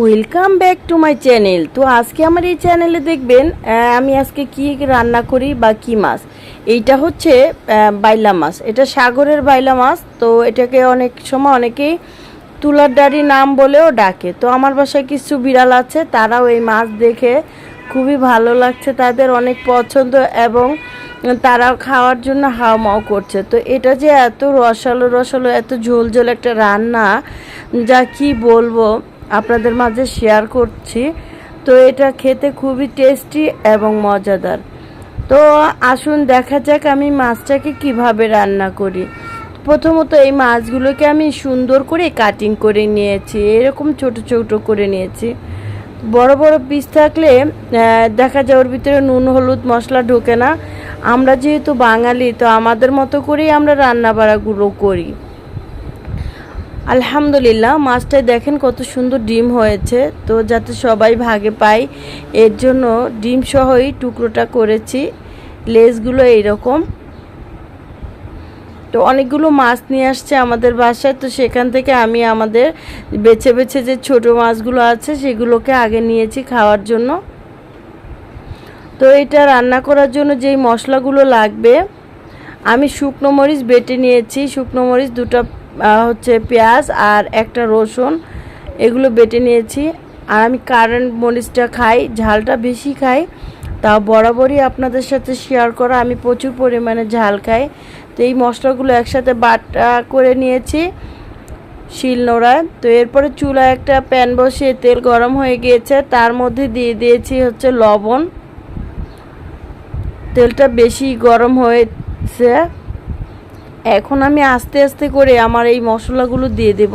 Welcome back to my channel তো আজকে আমার এই চ্যানেলে দেখবেন আমি আজকে কি রান্না করি বা কি মাছ? এইটা হচ্ছে বাইলা মাছ। এটা সাগরের বাইলা মাছ, তো এটাকে অনেক সময় অনেকেই তুলার ডাড়ি নাম বলেও ডাকে। তো আমার বাসায় কিছু বিড়াল আছে, তারাও এই মাছ দেখে খুবই ভালো লাগছে তাদের, অনেক পছন্দ এবং তারা খাওয়ার জন্য হাওমাও করছে। তো এটা যে এত রসালো রসালো, এত ঝোল ঝোল একটা রান্না, যা কি বলব? আপনাদের মাঝে শেয়ার করছি। তো এটা খেতে খুবই টেস্টি এবং মজাদার। তো আসুন দেখা যাক আমি মাছটাকে কীভাবে রান্না করি। প্রথমত এই মাছগুলোকে আমি সুন্দর করে কাটিং করে নিয়েছি। এরকম ছোট ছোট করে নিয়েছি। বড় বড় পিস থাকলে দেখা যায় ওর ভিতরে নুন, হলুদ মশলা ঢোকে না। আমরা যেহেতু বাঙালি, তো আমাদের মতো করেই আমরা রান্না বাড়াগুলো করি। আলহামদুলিল্লাহ, মাছটায় দেখেন কত সুন্দর ডিম হয়েছে। তো যাতে সবাই ভাগে পায়, এর জন্য ডিম সহই টুকরোটা করেছি। লেজগুলো এইরকম। তো অনেকগুলো মাছ নিয়ে আসছে আমাদের বাসায়। তো সেখান থেকে আমি আমাদের বেছে বেছে যে ছোট মাছগুলো আছে, সেগুলোকে আগে নিয়েছি খাওয়ার জন্য। তো এটা রান্না করার জন্য যেই মশলাগুলো লাগবে, আমি শুকনো মরিচ বেটে নিয়েছি। শুকনো মরিচ দুটো হচ্ছে পেঁয়াজ আর একটা রসুন, এগুলো বেটে নিয়েছি। আর আমি কারেন্ট মরিচটা খাই, ঝালটা বেশি খাই তা বরাবরই আপনাদের সাথে শেয়ার করা। আমি প্রচুর পরিমাণে ঝাল খাই। তো এই মশলাগুলো একসাথে বাটা করে নিয়েছি শিল নোড়ায় তো এরপরে চুলায় একটা প্যান বসিয়ে তেল গরম হয়ে গিয়েছে। তার মধ্যে দিয়ে দিয়েছি হচ্ছে লবণ। তেলটা বেশি গরম হয়েছে। এখন আমি আস্তে আস্তে করে আমার এই মশলাগুলো দিয়ে দেব।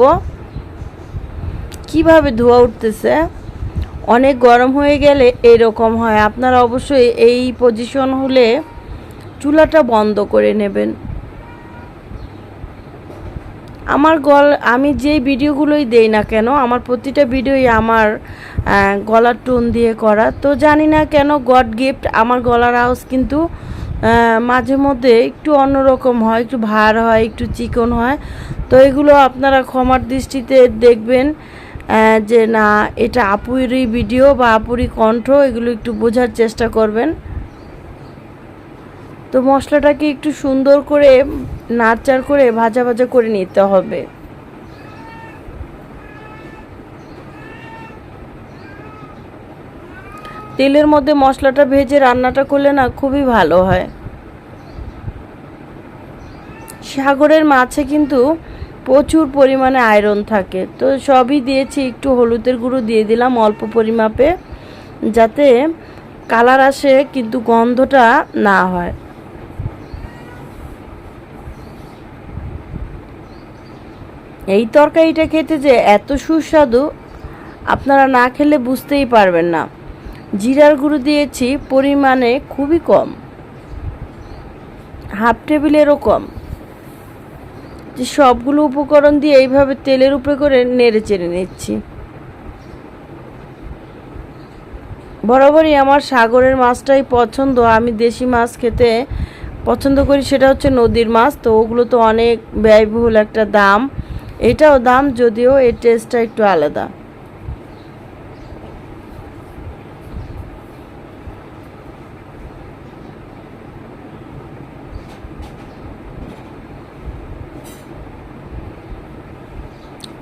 কীভাবে ধোয়া উঠতেছে? অনেক গরম হয়ে গেলে এরকম হয়। আপনারা অবশ্যই এই পজিশন হলে চুলাটা বন্ধ করে নেবেন। আমার গল, আমি যেই ভিডিওগুলোই দেই না কেন, আমার প্রতিটা ভিডিওই আমার গলার টোন দিয়ে করা। তো জানি না কেন গড গিফট আমার গলার আওয়াজ কিন্তু মাঝে মধ্যে একটু অন্যরকম হয়, একটু ভার হয়, একটু চিকন হয়। তো এগুলো আপনারা ক্ষমার দৃষ্টিতে দেখবেন যে না, এটা আপুরই ভিডিও বা আপুরই কণ্ঠ, এগুলো একটু বোঝার চেষ্টা করবেন। তো মশলাটাকে একটু সুন্দর করে, নাড়চাড় করে ভাজা ভাজা করে নিতে হবে। তেলের মধ্যে মশলাটা ভেজে রান্নাটা করলে না খুবই ভালো হয়। সাগরের মাছে কিন্তু প্রচুর পরিমাণে আয়রন থাকে। তো সবই দিয়েছি, একটু হলুদের গুঁড়ো দিয়ে দিলাম অল্প পরিমাপে যাতে কালার আসে কিন্তু গন্ধটা না হয়। এই তরকারিটা খেতে যে এত সুস্বাদু, আপনারা না খেলে বুঝতেই পারবেন না। জিরার গুঁড়ো দিয়েছি, পরিমাণে খুবই কম। হাফ টেবিলেরও কম। যে সবগুলো উপকরণ দিয়ে এইভাবে তেলের উপরে করে নেড়ে চেড়ে নিচ্ছি। বরাবরই আমার সাগরের মাছটাই পছন্দ, আমি দেশি মাছ খেতে পছন্দ করি, সেটা হচ্ছে নদীর মাছ, তো ওগুলো তো অনেক ব্যয়বহুল একটা দাম। এটাও দাম, যদিও এর টেস্টটা একটু আলাদা।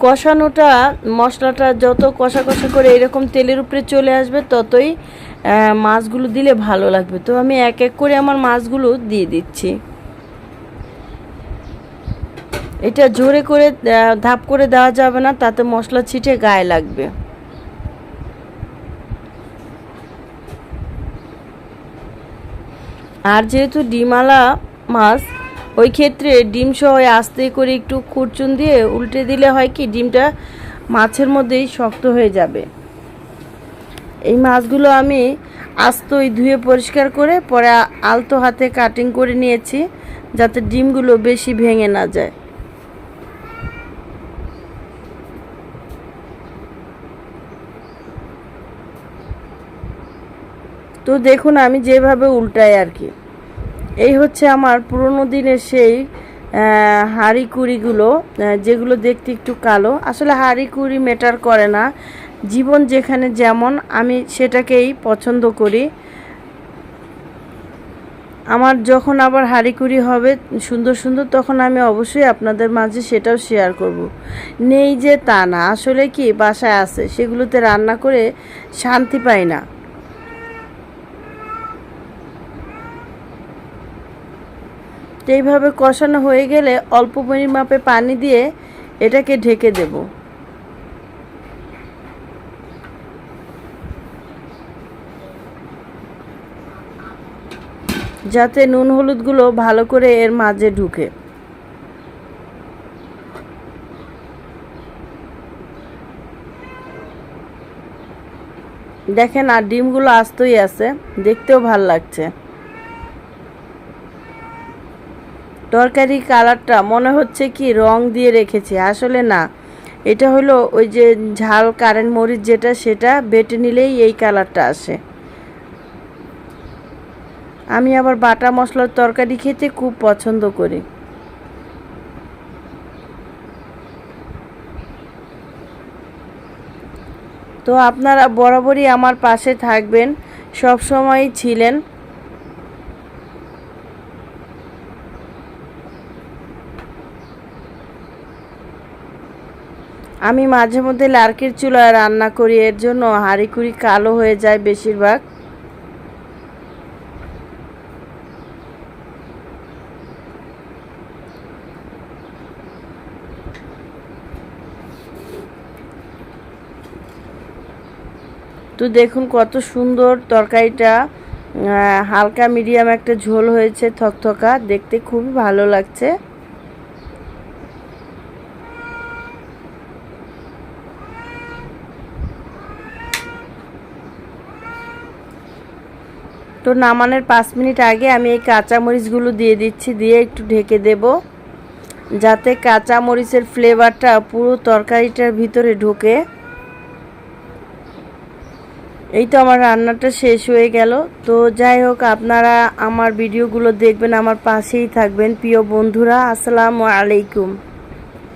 কষানোটা, মশলাটা যত কষা কষা করে এরকম তেলের উপরে চলে আসবে, ততই মাছগুলো দিলে ভালো লাগবে। তো আমি এক এক করে আমার মাছগুলো দিয়ে দিচ্ছি। এটা জোরে করে ধাপ করে দেওয়া যাবে না, তাতে মশলা ছিটে গায়ে লাগবে। আর যেহেতু ডিমালা মাছ ওই ক্ষেত্রে ডিম সহ আস্তে করে একটু খুরচুন দিয়ে উল্টে দিলে হয় কি, ডিমটা মাছের মধ্যেই শক্ত হয়ে যাবে। এই মাছগুলো আমি আস্তই ধুয়ে পরিষ্কার করে পরে আলতো হাতে কাটিং করে নিয়েছি যাতে ডিমগুলো বেশি ভেঙে না যায়। তো দেখুন আমি যেভাবে উল্টাই আর কি। এই হচ্ছে আমার পুরোনো দিনের সেই হাঁড়ি কুড়িগুলো যেগুলো দেখতে একটু কালো। আসলে হাঁড়ি কুড়ি মেটার করে না। জীবন যেখানে যেমন, আমি সেটাকেই পছন্দ করি। আমার যখন আবার হাঁড়িকুড়ি হবে সুন্দর সুন্দর, তখন আমি অবশ্যই আপনাদের মাঝে সেটাও শেয়ার করব। নেই যে তা না। আসলে কি বাসায় আছে, সেগুলোতে রান্না করে শান্তি পাই না। এইভাবে কষানো হয়ে গেলে অল্প পরিমাপে পানি দিয়ে এটাকে ঢেকে দেব। যাতে নুন হলুদগুলো ভালো করে এর মাঝে ঢুকে। দেখেন, আর ডিমগুলো আস্তই আছে, দেখতেও ভালো লাগছে। তরকারি কালারটা মনে হচ্ছে কি রং দিয়ে রেখেছি, আসলে না। এটা হলো ওই যে ঝাল কারেন্ট মরিচ যেটা, সেটা বেটে নিলেই এই কালারটা আসে। আমি আবার বাটা মশলার তরকারি খেতে খুব পছন্দ করি। তো আপনারা বরাবরই আমার পাশে থাকবেন সব সময়ই ছিলেন। আমি মাঝে মধ্যে লার্কির চুলায় রান্না করি, এর জন্য হাঁড়িকুড়ি কালো হয়ে যায় বেশিরভাগ। তো দেখুন কত সুন্দর তরকারিটা। হালকা মিডিয়াম একটা ঝোল হয়েছে থকথকা, দেখতে খুবই ভালো লাগছে। তো নামানোর পাঁচ মিনিট আগে আমি এই কাঁচামরিচগুলো দিয়ে দিচ্ছি, দিয়ে একটু ঢেকে দেব। যাতে কাঁচামরিচের ফ্লেভারটা পুরো তরকারিটার ভিতরে ঢোকে। এই তো আমার রান্নাটা শেষ হয়ে গেল। তো যাই হোক, আপনারা আমার ভিডিওগুলো দেখবেন, আমার পাশেই থাকবেন, প্রিয় বন্ধুরা। আসসালামু আলাইকুম।